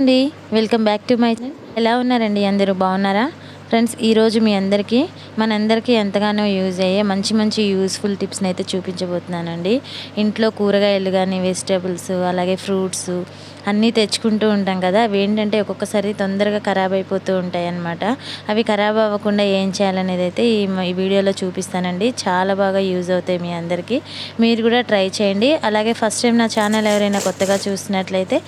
అండి. Welcome back to my ఎలా ఉన్నారండి? అందరూ బాగున్నారా? ఫ్రెండ్స్ ఈరోజు మీ అందరికీ మనందరికీ ఎంతగానో యూజ్ అయ్యే మంచి మంచి యూస్ఫుల్ టిప్స్ని అయితే చూపించబోతున్నానండి. ఇంట్లో కూరగాయలు కానీ వెజిటేబుల్స్ అలాగే ఫ్రూట్స్ అన్నీ తెచ్చుకుంటూ ఉంటాం కదా అవి ఏంటంటే ఒక్కొక్కసారి తొందరగా ఖరాబ్ అయిపోతూ ఉంటాయి అన్నమాట అవి ఖరాబ్ అవ్వకుండా ఏం చేయాలనేది అయితే ఈ ఈ వీడియోలో చూపిస్తానండి. చాలా బాగా యూజ్ అవుతాయి మీ అందరికీ. మీరు కూడా ట్రై చేయండి. అలాగే ఫస్ట్ టైం నా ఛానల్ ఎవరైనా కొత్తగా చూసినట్లయితే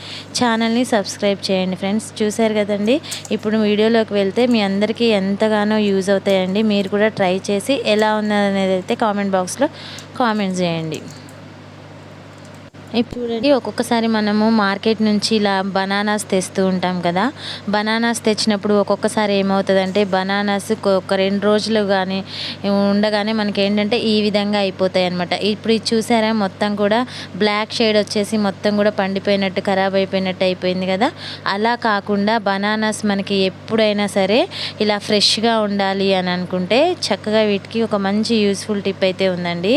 ఛానల్ని సబ్స్క్రైబ్ చేయండి ఫ్రెండ్స్. చూశారు కదండి? ఇప్పుడు వీడియోలోకి వెళ్తే మీ అందరికీ ఎంతగానో యూజ్ అవుతాయండి. మీరు కూడా ట్రై చేసి ఎలా ఉన్నదనేది అయితే కామెంట్ బాక్స్లో కామెంట్ చేయండి. ఇప్పుడు చూడండి. ఒక్కొక్కసారి మనము మార్కెట్ నుంచి ఇలా బనానాస్ తెస్తూ ఉంటాం కదా. బనానాస్ తెచ్చినప్పుడు ఒక్కొక్కసారి ఏమవుతుందంటే బనానాస్ ఒక రెండు రోజులు కానీ ఉండగానే మనకి ఏంటంటే ఈ విధంగా అయిపోతాయి అనమాట ఇప్పుడు ఇది చూసారా? మొత్తం కూడా బ్లాక్ షేడ్ వచ్చేసి మొత్తం కూడా పండిపోయినట్టు ఖరాబ్ అయిపోయినట్టు అయిపోయింది కదా. అలా కాకుండా బనానాస్ మనకి ఎప్పుడైనా సరే ఇలా ఫ్రెష్గా ఉండాలి అని అనుకుంటే చక్కగా వీటికి ఒక మంచి యూస్ఫుల్ టిప్ అయితే ఉందండి.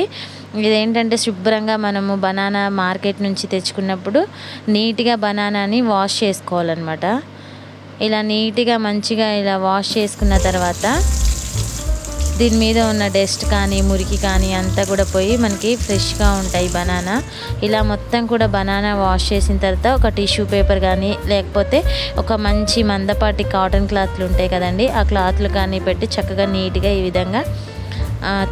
ఇదేంటంటే శుభ్రంగా మనము బనానా మార్కెట్ నుంచి తెచ్చుకున్నప్పుడు నీట్గా బనానాని వాష్ చేసుకోవాలన్నమాట. ఇలా నీట్గా మంచిగా ఇలా వాష్ చేసుకున్న తర్వాత దీని మీద ఉన్న డస్ట్ కానీ మురికి కానీ అంతా కూడా పోయి మనకి ఫ్రెష్గా ఉంటాయి బనానా. ఇలా మొత్తం కూడా బనానా వాష్ చేసిన తర్వాత ఒక టిష్యూ పేపర్ కానీ లేకపోతే ఒక మంచి మందపాటి కాటన్ క్లాత్లు ఉంటాయి కదండి ఆ క్లాత్లు కానీ పెట్టి చక్కగా నీట్గా ఈ విధంగా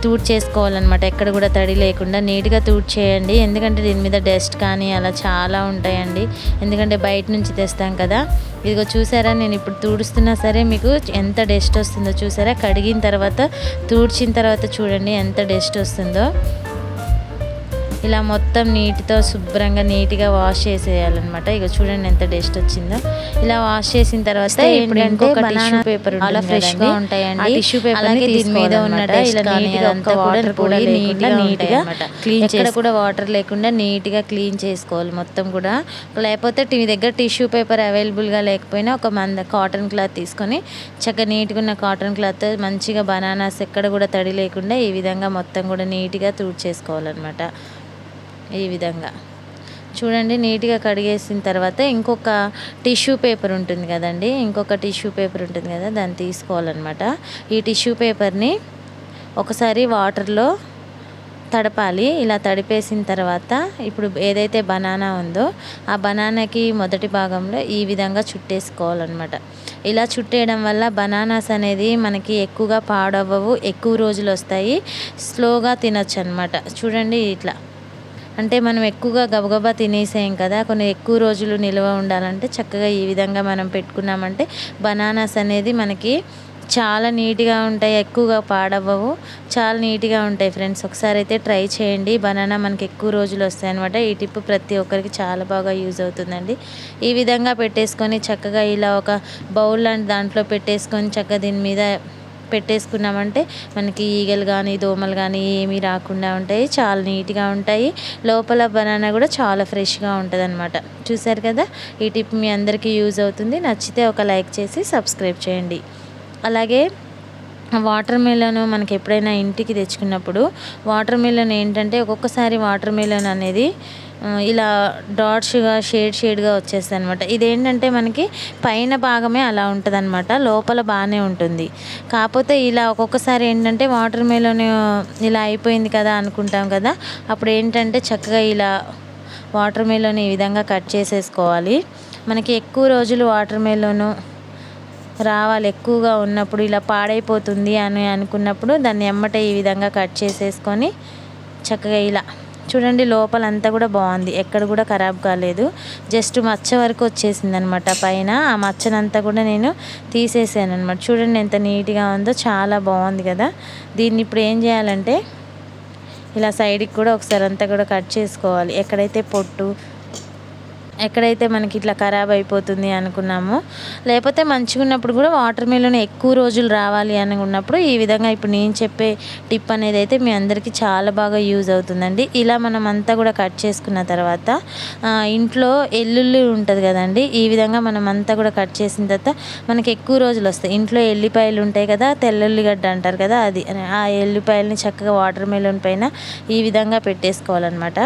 తూడ్ చేసుకోవాలన్నమాట. ఎక్కడ కూడా తడి లేకుండా నీట్గా తూడ్ చేయండి. ఎందుకంటే దీని మీద డస్ట్ కానీ అలా చాలా ఉంటాయండి. ఎందుకంటే బయట నుంచి తెస్తాం కదా. ఇదిగో చూసారా? నేను ఇప్పుడు తూడుస్తున్నా సరే మీకు ఎంత డస్ట్ వస్తుందో చూసారా? కడిగిన తర్వాత తూడ్చిన తర్వాత చూడండి ఎంత డస్ట్ వస్తుందో. ఇలా మొత్తం నీటితో శుభ్రంగా నీట్గా వాష్ చేసేయాలన్నమాట. ఇక చూడండి ఎంత డస్ట్ వచ్చిందో. ఇలా వాష్ చేసిన తర్వాత ఇంకొక టిష్యూ పేపర్ అలా ఫ్రెష్గా ఉంటాయండి. టిష్యూ పేపర్ అలాగే దీని మీద ఉన్న ఇలా నీట్గా అంతా వాటర్ కూడా నీట్గా నీట్గా క్లీన్ ఎక్కడ కూడా వాటర్ లేకుండా నీట్గా క్లీన్ చేసుకోవాలి మొత్తం కూడా. లేకపోతే మీ దగ్గర టిష్యూ పేపర్ అవైలబుల్గా లేకపోయినా ఒక మంద కాటన్ క్లాత్ తీసుకొని చక్కగా నీట్గా ఉన్న కాటన్ క్లాత్ మంచిగా బనానాస్ ఎక్కడ కూడా తడి లేకుండా ఈ విధంగా మొత్తం కూడా నీట్గా చేసుకోవాలన్నమాట ఈ విధంగా. చూడండి నీట్గా కడిగేసిన తర్వాత ఇంకొక టిష్యూ పేపర్ ఉంటుంది కదండి ఇంకొక టిష్యూ పేపర్ ఉంటుంది కదా దాన్ని తీసుకోవాలన్నమాట. ఈ టిష్యూ పేపర్ని ఒకసారి వాటర్లో తడపాలి. ఇలా తడిపేసిన తర్వాత ఇప్పుడు ఏదైతే బనానా ఉందో ఆ బనానాకి మొదటి భాగంలో ఈ విధంగా చుట్టేసుకోవాలన్నమాట. ఇలా చుట్టేయడం వల్ల బనానాస్ అనేది మనకి ఎక్కువగా పాడవ్వవు ఎక్కువ రోజులు వస్తాయి స్లోగా తినచ్చు అనమాట చూడండి ఇట్లా. అంటే మనం ఎక్కువగా గబగబా తినేసాం కదా కొన్ని ఎక్కువ రోజులు నిల్వ ఉండాలంటే చక్కగా ఈ విధంగా మనం పెట్టుకున్నామంటే బనానాస్ అనేది మనకి చాలా నీట్గా ఉంటాయి ఎక్కువగా పాడవ్వవు. చాలా నీట్గా ఉంటాయి ఫ్రెండ్స్. ఒకసారి అయితే ట్రై చేయండి. బనానా మనకి ఎక్కువ రోజులు వస్తాయి అనమాట ఈ టిప్ ప్రతి ఒక్కరికి చాలా బాగా యూజ్ అవుతుందండి. ఈ విధంగా పెట్టేసుకొని చక్కగా ఇలా ఒక బౌల్ లాంటి దాంట్లో పెట్టేసుకొని చక్కగా దీని మీద పెట్టేసుకున్నామంటే మనకి ఈగలు కానీ దోమలు కానీ ఏమీ రాకుండా ఉంటాయి. చాలా నీట్గా ఉంటాయి. లోపల బనానా కూడా చాలా ఫ్రెష్గా ఉంటుంది అనమాట చూసారు కదా? ఈ టిప్ మీ అందరికీ యూజ్ అవుతుంది. నచ్చితే ఒక లైక్ చేసి సబ్స్క్రైబ్ చేయండి. అలాగే వాటర్ మెలన్ మనకి ఎప్పుడైనా ఇంటికి తెచ్చుకున్నప్పుడు వాటర్ మెలన్ ఏంటంటే ఒక్కొక్కసారి వాటర్ మెలన్ అనేది ఇలా డాట్స్గా షేడ్ షేడ్గా వచ్చేస్తుంది అనమాట ఇదేంటంటే మనకి పైన భాగమే అలా ఉంటుంది అనమాట లోపల బాగానే ఉంటుంది. కాకపోతే ఇలా ఒక్కొక్కసారి ఏంటంటే వాటర్ మెలోన్ ఇలా అయిపోయింది కదా అనుకుంటాం కదా అప్పుడు ఏంటంటే చక్కగా ఇలా వాటర్ మెలోన్ ఈ విధంగా కట్ చేసేసుకోవాలి. మనకి ఎక్కువ రోజులు వాటర్ మెలోను రావాలి. ఎక్కువగా ఉన్నప్పుడు ఇలా పాడైపోతుంది అని అనుకున్నప్పుడు దాన్ని ఎమ్మట ఈ విధంగా కట్ చేసేసుకొని చక్కగా ఇలా చూడండి లోపలంతా కూడా బాగుంది. ఎక్కడ కూడా ఖరాబ్ కాలేదు. జస్ట్ మచ్చ వరకు వచ్చేసింది అనమాట పైన. ఆ మచ్చనంతా కూడా నేను తీసేసాను అనమాట చూడండి ఎంత నీట్గా ఉందో చాలా బాగుంది కదా. దీన్ని ఇప్పుడు ఏం చేయాలంటే ఇలా సైడ్కి కూడా ఒకసారి అంతా కూడా కట్ చేసుకోవాలి. ఎక్కడైతే పొట్టు ఎక్కడైతే మనకి ఇట్లా ఖరాబ్ అయిపోతుంది అనుకున్నామో లేకపోతే మంచిగా ఉన్నప్పుడు కూడా వాటర్ మిలన్ ఎక్కువ రోజులు రావాలి అని ఉన్నప్పుడు ఈ విధంగా ఇప్పుడు నేను చెప్పే టిప్ అనేది అయితే మీ అందరికీ చాలా బాగా యూజ్ అవుతుందండి. ఇలా మనం అంతా కూడా కట్ చేసుకున్న తర్వాత ఇంట్లో ఎల్లుల్లి ఉంటుంది కదండి ఈ విధంగా మనం అంతా కూడా కట్ చేసిన తర్వాత మనకి ఎక్కువ రోజులు వస్తాయి. ఇంట్లో ఎల్లిపాయలు ఉంటాయి కదా తెల్లుల్లిగడ్డ అంటారు కదా అది ఆ ఎల్లిపాయలని చక్కగా వాటర్ మిలన్ పైన ఈ విధంగా పెట్టేసుకోవాలన్నమాట.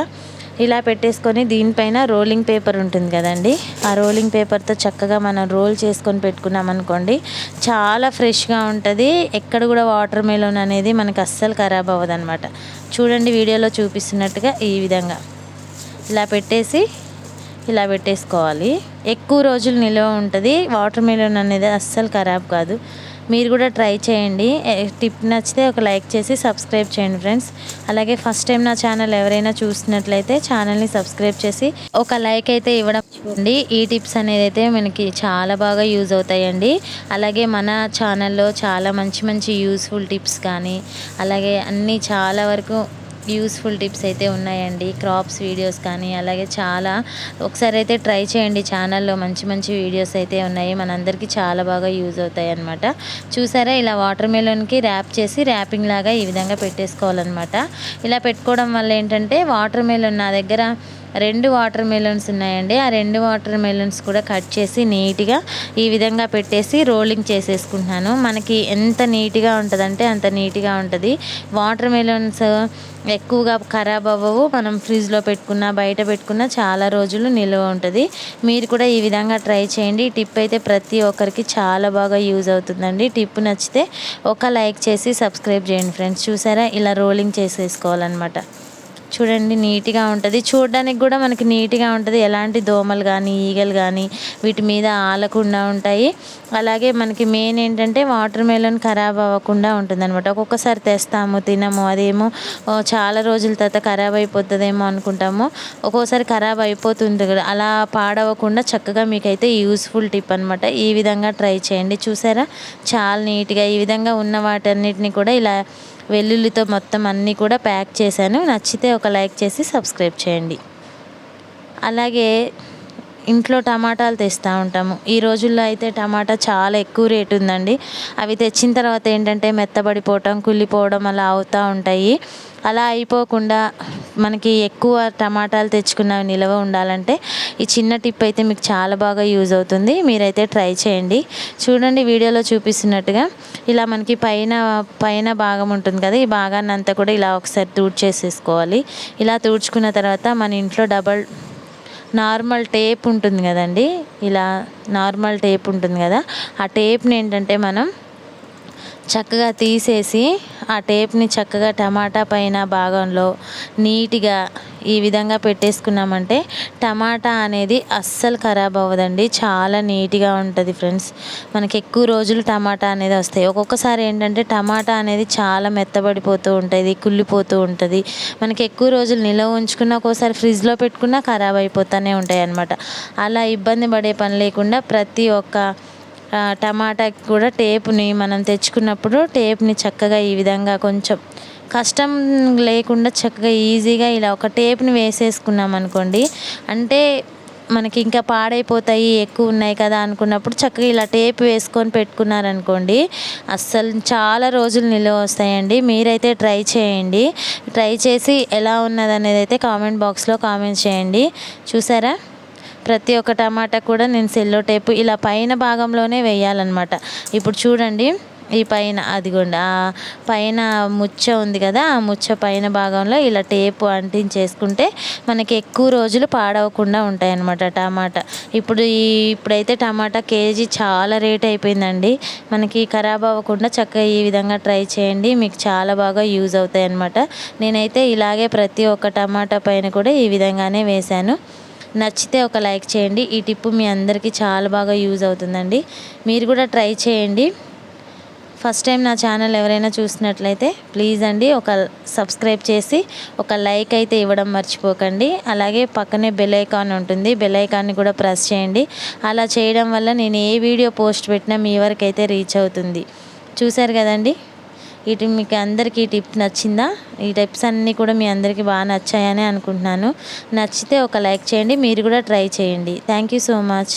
ఇలా పెట్టేసుకొని దీనిపైన రోలింగ్ పేపర్ ఉంటుంది కదండి. ఆ రోలింగ్ పేపర్తో చక్కగా మనం రోల్ చేసుకొని పెట్టుకున్నాం అనుకోండి చాలా ఫ్రెష్గా ఉంటుంది. ఎక్కడ కూడా వాటర్ మెలోన్ అనేది మనకు అస్సలు ఖరాబ్ అవ్వదు చూడండి వీడియోలో చూపిస్తున్నట్టుగా ఈ విధంగా. ఇలా పెట్టేసి ఇలా పెట్టేసుకోవాలి. ఎక్కువ రోజులు నిల్వ ఉంటుంది. వాటర్ మెలోన్ అనేది అస్సలు ఖరాబ్ కాదు. మీరు కూడా ట్రై చేయండి. టిప్ నచ్చితే ఒక లైక్ చేసి సబ్స్క్రైబ్ చేయండి ఫ్రెండ్స్. అలాగే ఫస్ట్ టైం నా ఛానల్ ఎవరైనా చూసినట్లయితే ఛానల్ని సబ్స్క్రైబ్ చేసి ఒక లైక్ అయితే ఇవ్వడం చూడండి. ఈ టిప్స్ అనేది అయితే మనకి చాలా బాగా యూజ్ అవుతాయండి. అలాగే మన ఛానల్లో చాలా మంచి మంచి యూస్ఫుల్ టిప్స్ కానీ అలాగే అన్నీ చాలా వరకు యూస్ఫుల్ టిప్స్ అయితే ఉన్నాయండి. క్రాప్స్ వీడియోస్ కానీ అలాగే చాలా ఒకసారి అయితే ట్రై చేయండి. ఛానల్లో మంచి మంచి వీడియోస్ అయితే ఉన్నాయి. మనందరికీ చాలా బాగా యూజ్ అవుతాయి అనమాట చూసారా? ఇలా వాటర్ మెలోన్కి ర్యాప్ చేసి ర్యాపింగ్ లాగా ఈ విధంగా పెట్టేసుకోవాలన్నమాట. ఇలా పెట్టుకోవడం వల్ల ఏంటంటే వాటర్ మెలోన్ నా దగ్గర రెండు వాటర్ మెలన్స్ ఉన్నాయండి. ఆ రెండు వాటర్ మెలన్స్ కూడా కట్ చేసి నీట్గా ఈ విధంగా పెట్టేసి రోలింగ్ చేసేసుకుంటున్నాను. మనకి ఎంత నీట్గా ఉంటుందంటే అంత నీట్గా ఉంటుంది. వాటర్ మెలన్స్ ఎక్కువగా ఖరాబ్ అవ్వవు. మనం ఫ్రిడ్జ్లో పెట్టుకున్న బయట పెట్టుకున్న చాలా రోజులు నిల్వ ఉంటుంది. మీరు కూడా ఈ విధంగా ట్రై చేయండి. టిప్ అయితే ప్రతి ఒక్కరికి చాలా బాగా యూజ్ అవుతుందండి. టిప్ నచ్చితే ఒక లైక్ చేసి సబ్స్క్రైబ్ చేయండి ఫ్రెండ్స్ చూసారా? ఇలా రోలింగ్ చేసేసుకోవాలన్నమాట. చూడండి నీట్గా ఉంటుంది. చూడడానికి కూడా మనకి నీట్గా ఉంటుంది. ఎలాంటి దోమలు కానీ ఈగలు కానీ వీటి మీద ఆలకుండా ఉంటాయి. అలాగే మనకి మెయిన్ ఏంటంటే వాటర్ మెలన్ ఖరాబ్ అవ్వకుండా ఉంటుంది అనమాట ఒక్కొక్కసారి తెస్తాము తినము అదేమో చాలా రోజుల తర్వాత ఖరాబ్ అయిపోతుందేమో అనుకుంటాము. ఒక్కోసారి ఖరాబ్ అయిపోతుంది కదా అలా పాడవకుండా చక్కగా మీకైతే యూస్ఫుల్ టిప్ అనమాట ఈ విధంగా ట్రై చేయండి. చూసారా? చాలా నీట్గా ఈ విధంగా ఉన్న వాటన్నిటిని కూడా ఇలా వెల్లుల్లితో మొత్తం అన్నీ కూడా ప్యాక్ చేశాను. నచ్చితే ఒక లైక్ చేసి సబ్స్క్రైబ్ చేయండి. అలాగే ఇంట్లో టమాటాలు తెస్తూ ఉంటాము. ఈ రోజుల్లో అయితే టమాటా చాలా ఎక్కువ రేటు ఉందండి. అవి తెచ్చిన తర్వాత ఏంటంటే మెత్తబడిపోవటం కుళ్ళిపోవడం అలా అవుతూ ఉంటాయి. అలా అయిపోకుండా మనకి ఎక్కువ టమాటాలు తెచ్చుకున్నవి నిల్వ ఉండాలంటే ఈ చిన్న టిప్ అయితే మీకు చాలా బాగా యూజ్ అవుతుంది. మీరైతే ట్రై చేయండి. చూడండి వీడియోలో చూపిస్తున్నట్టుగా ఇలా మనకి పైన పైన భాగం ఉంటుంది కదా ఈ భాగాన్ని అంతా కూడా ఇలా ఒకసారి తూడ్చేసేసుకోవాలి. ఇలా తూడ్చుకున్న తర్వాత మన ఇంట్లో డబల్ నార్మల్ టేప్ ఉంటుంది కదండి. ఇలా నార్మల్ టేప్ ఉంటుంది కదా. ఆ టేప్ని ఏంటంటే మనం చక్కగా తీసేసి ఆ టేప్ని చక్కగా టమాటా పైన భాగంలో నీట్గా ఈ విధంగా పెట్టేసుకున్నామంటే టమాటా అనేది అస్సలు ఖరాబ్ అవ్వదండి. చాలా నీట్గా ఉంటుంది ఫ్రెండ్స్. మనకి ఎక్కువ రోజులు టమాటా అనేది వస్తాయి. ఒక్కొక్కసారి ఏంటంటే టమాటా అనేది చాలా మెత్తబడిపోతూ ఉంటుంది కుళ్ళిపోతూ ఉంటుంది. మనకి ఎక్కువ రోజులు నిల్వ ఉంచుకున్న ఒక్కోసారి ఫ్రిడ్జ్లో పెట్టుకున్నా ఖరాబ్ అయిపోతూనే ఉంటాయి అన్నమాట అలా ఇబ్బంది పడే పని లేకుండా ప్రతి ఒక్క టమాటాకి కూడా టేపుని మనం తెచ్చుకున్నప్పుడు టేప్ని చక్కగా ఈ విధంగా కొంచెం కష్టం లేకుండా చక్కగా ఈజీగా ఇలా ఒక టేప్ని వేసేసుకున్నాం అనుకోండి. అంటే మనకి ఇంకా పాడైపోతాయి ఎక్కువ ఉన్నాయి కదా అనుకున్నప్పుడు చక్కగా ఇలా టేప్ వేసుకొని పెట్టుకున్నారనుకోండి అస్సలు చాలా రోజులు నిల్వ వస్తాయండి. మీరైతే ట్రై చేయండి. ట్రై చేసి ఎలా ఉన్నది అనేది అయితే కామెంట్ బాక్స్లో కామెంట్ చేయండి. చూసారా? ప్రతి ఒక్క టమాటా కూడా నేను సెల్లో టేపు ఇలా పైన భాగంలోనే వేయాలన్నమాట. ఇప్పుడు చూడండి ఈ పైన అదిగోండి ఆ పైన ముచ్చ ఉంది కదా ఆ ముచ్చ పైన భాగంలో ఇలా టేపు అంటించేసుకుంటే మనకి ఎక్కువ రోజులు పాడవకుండా ఉంటాయన్నమాట టమాటా. ఇప్పుడు ఈ ఇప్పుడైతే టమాటా కేజీ చాలా రేట్ అయిపోయిందండి. మనకి ఖరాబ్ అవ్వకుండా చక్కగా ఈ విధంగా ట్రై చేయండి మీకు చాలా బాగా యూజ్ అవుతాయి అన్నమాట నేనైతే ఇలాగే ప్రతి ఒక్క టమాటా పైన కూడా ఈ విధంగానే వేశాను. నచ్చితే ఒక లైక్ చేయండి. ఈ టిప్పు మీ అందరికీ చాలా బాగా యూజ్ అవుతుందండి. మీరు కూడా ట్రై చేయండి. ఫస్ట్ టైం నా ఛానల్ ఎవరైనా చూసినట్లయితే ప్లీజ్ అండి ఒక సబ్స్క్రైబ్ చేసి ఒక లైక్ అయితే ఇవ్వడం మర్చిపోకండి. అలాగే పక్కనే బెల్ ఐకాన్ ఉంటుంది. బెల్ ఐకాన్ని కూడా ప్రెస్ చేయండి. అలా చేయడం వల్ల నేను ఏ వీడియో పోస్ట్ పెట్టినా మీ వరకు అయితే రీచ్ అవుతుంది. చూశారు కదండి? ఇటు మీకు అందరికీ ఈ టిప్ నచ్చిందా? ఈ టిప్స్ అన్నీ కూడా మీ అందరికీ బాగా నచ్చాయని అనుకుంటున్నాను. నచ్చితే ఒక లైక్ చేయండి మీరు కూడా ట్రై చేయండి. Thank you so much.